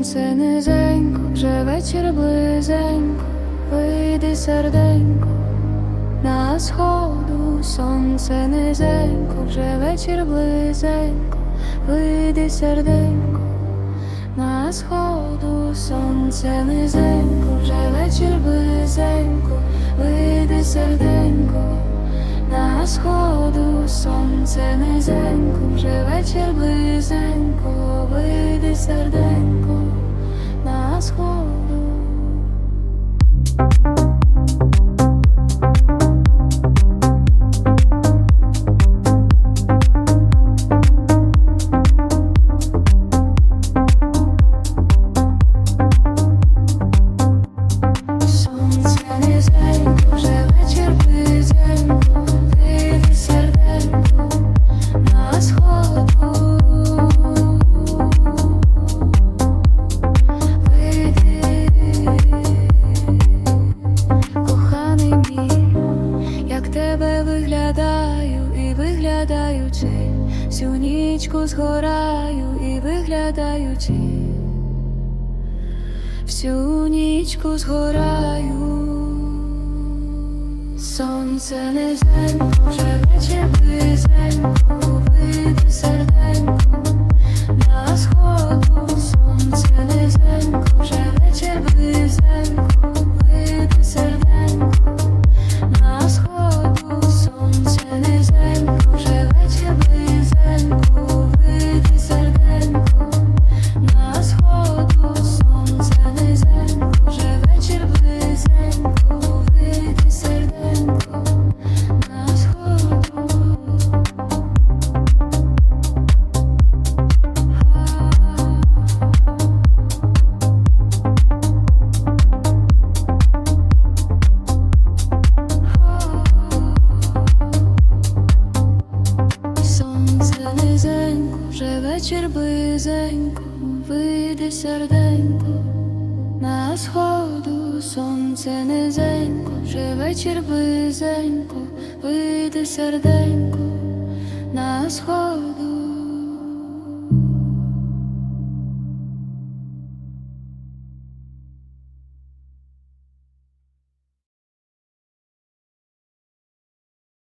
Сонце низенько, вже вечір близенько, вийди серденько, на сходу сонце низенько, вже вечір близенько, вийди серденько, на сходу сонце низенько, вже вечір близенько, вийди серденько, на сходу сонце низенько, вже вечір близенько, виглядаю і виглядаючи, всю нічку згораю і виглядаючи. Всю нічку згораю, сонце низенько, вже вечір близенько, вийди серденько, Сонце низенько, вже вечір близенько, вийде серденько, на сходу сонце низенько, вже вечір близенько, вийде серденько, на сходу.